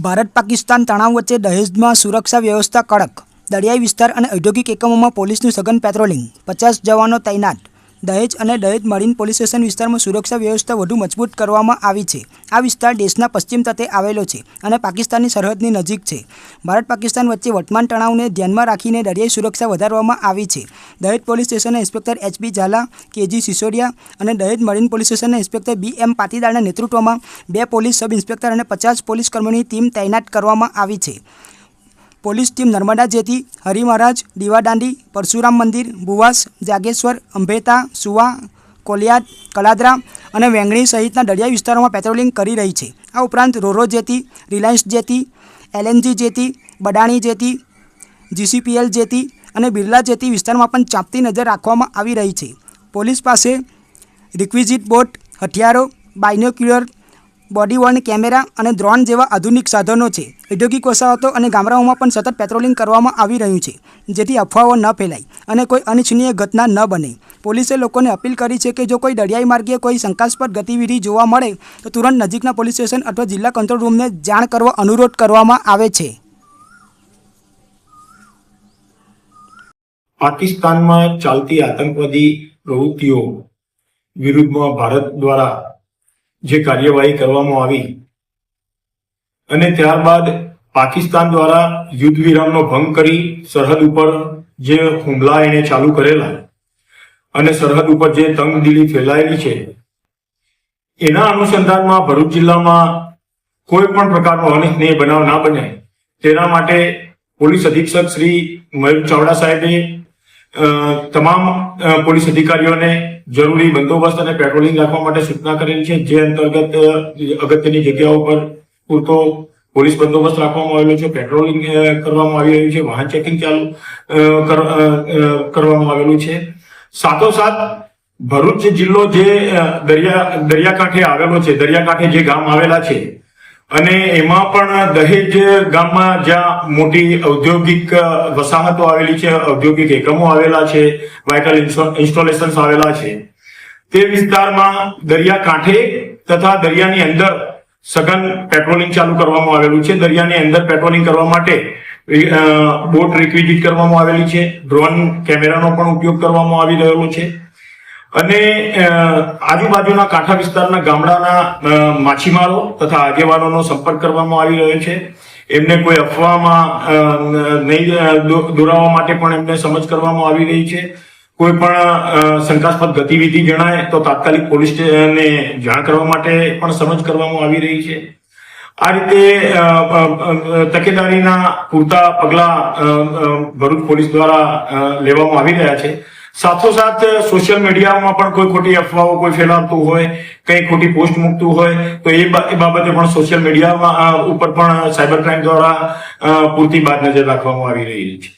ભારત પાકિસ્તાન તણાવ વચ્ચે દહેજમાં સુરક્ષા વ્યવસ્થા કડક. દરિયાઈ વિસ્તાર અને ઔદ્યોગિક એકમોમાં પોલીસનું સઘન પેટ્રોલિંગ. પચાસ જવાનો તૈનાત. દહેજ અને દહેજ મરીન પોલીસ સ્ટેશન વિસ્તારમાં સુરક્ષા વ્યવસ્થા વધુ મજબૂત કરવામાં આવી છે. આ વિસ્તાર દેશના પશ્ચિમ તટે આવેલો છે અને પાકિસ્તાનની સરહદની નજીક છે. ભારત પાકિસ્તાન વચ્ચે વર્તમાન તણાવને ધ્યાનમાં રાખીને દરિયાઈ સુરક્ષા વધારવામાં આવી છે. દહેજ પોલીસ સ્ટેશનના inspector H B Jhala, K G Sisodiya અને દહેજ મરીન પોલીસ સ્ટેશનના ઇન્સ્પેક્ટર બી એમ પાટીદારના નેતૃત્વમાં બે પોલીસ સબ ઇન્સ્પેક્ટર અને પચાસ પોલીસ કર્મીઓની ટીમ તૈનાત કરવામાં આવી છે. Police team Narmada jetty Harimaharaj દીવાદાંડી Parshuram મંદિર, ભુવાસ, જાગેશ્વર, અંભેતા, સુવા, કોલિયાદ, કલાદરા અને વેંગણી સહિતના દરિયાઈ વિસ્તારોમાં પેટ્રોલિંગ કરી રહી છે. આ ઉપરાંત રોરો જેતી રિલાયન્સ જેતી એલએનજી જેતી બડાણી જેતી જીસીપીએલ જેતી અને બિરલા જેતી વિસ્તારમાં પણ ચાંપતી નજર રાખવામાં આવી રહી છે. પોલીસ પાસે રિક્વિઝિટ બોટ, હથિયારો બાયનોક્યુલર બોડી વોર્ન કેમેરા અને ડ્રોન જેવા આધુનિક સાધનો છે. ઔદ્યોગિક વસાહતો અને ગામડાઓમાં પણ સતત પેટ્રોલિંગ કરવામાં આવી રહ્યું છે, જેથી અફવાઓ ન ફેલાય અને કોઈ અનિચ્છનીય ઘટના ન બને. પોલીસે લોકોને અપીલ કરી છે કે જો કોઈ દરિયાઈ માર્ગે કોઈ શંકાસ્પદ ગતિવિધિ જોવા મળે, તો તુરંત નજીકના પોલીસ સ્ટેશન અથવા જિલ્લા કંટ્રોલ રૂમને જાણ કરવા અનુરોધ કરવામાં આવે છે. પાકિસ્તાનમાં ચાલતી આતંકવાદી પ્રવૃત્તિઓ વિરુદ્ધમાં ભારત દ્વારા જે કાર્યવાહી કરવામાં આવી. અને ત્યારબાદ પાકિસ્તાન દ્વારા યુદ્ધ વિરામનો ભંગ કરી સરહદ ઉપર જે હુમલા એને ચાલુ કરેલા અને સરહદ ઉપર જે તંગદિલી ફેલાયેલી છે, એના અનુસંધાનમાં ભરૂચ જિલ્લામાં કોઈ પણ પ્રકારનો અનિચ્છનીય બનાવ ના બને. તેના માટે પોલીસ અધિક્ષક શ્રી મયુર ચાવડા સાહેબે તમામ પોલીસ અધિકારીઓને જરૂરી બંદોબસ્ત અને પેટ્રોલિંગ રાખવા માટે સૂચના કરેલી છે, જે અંતર્ગત અગત્યની જગ્યાઓ પર પૂરતો પોલીસ બંદોબસ્ત રાખવામાં આવેલો છે પેટ્રોલિંગ કરવામાં આવી રહ્યું છે, વાહન ચેકિંગ ચાલુ કરવામાં આવેલું છે. સાથોસાથ, ભરૂચ જિલ્લો જે દરિયા, દરિયાકાંઠે આવેલો છે, દરિયાકાંઠે જે ગામ આવેલા છે અને એમાં પણ દહેજ ગામમાં જ્યાં મોટી ઔદ્યોગિક વસાહતો આવેલી છે, ઔદ્યોગિક એકમો આવેલા છે વાઇટલ ઇન્સ્ટોલેશન્સ આવેલા છે, તે વિસ્તારમાં દરિયા કાંઠે તથા દરિયાની અંદર સઘન પેટ્રોલિંગ ચાલુ કરવામાં આવેલું છે. દરિયાની અંદર પેટ્રોલિંગ કરવા માટે બોટ રિક્વિઝિટ કરવામાં આવેલી છે. ડ્રોન કેમેરાનો પણ ઉપયોગ કરવામાં આવી રહ્યો છે. અને આજુબાજુના કાંઠા વિસ્તારના ગામડાના માછીમારો તથા આગેવાનોનો સંપર્ક કરવામાં આવી રહ્યો છે. એમને કોઈ અફવામાં નહીં દોરાવા માટે પણ એમને સમજ કરવામાં આવી રહી છે. કોઈ પણ શંકાસ્પદ ગતિવિધિ જણાય તો તાત્કાલિક પોલીસ જાણ કરવા માટે પણ સમજ કરવામાં આવી રહી છે. આ રીતે તકેદારીના પૂરતા પગલા ભરૂચ પોલીસ દ્વારા લેવામાં આવી રહ્યા છે. સાથોસાથ સોશિયલ મીડિયામાં પણ કોઈ ખોટી અફવાઓ, કોઈ ફેલાવતું હોય, કઈ ખોટી પોસ્ટ મૂકતું હોય, તો એ બાબતે પણ સોશિયલ મીડિયામાં ઉપર પણ સાયબર ક્રાઇમ દ્વારા પૂરતી બાદ નજર રાખવામાં આવી રહી છે.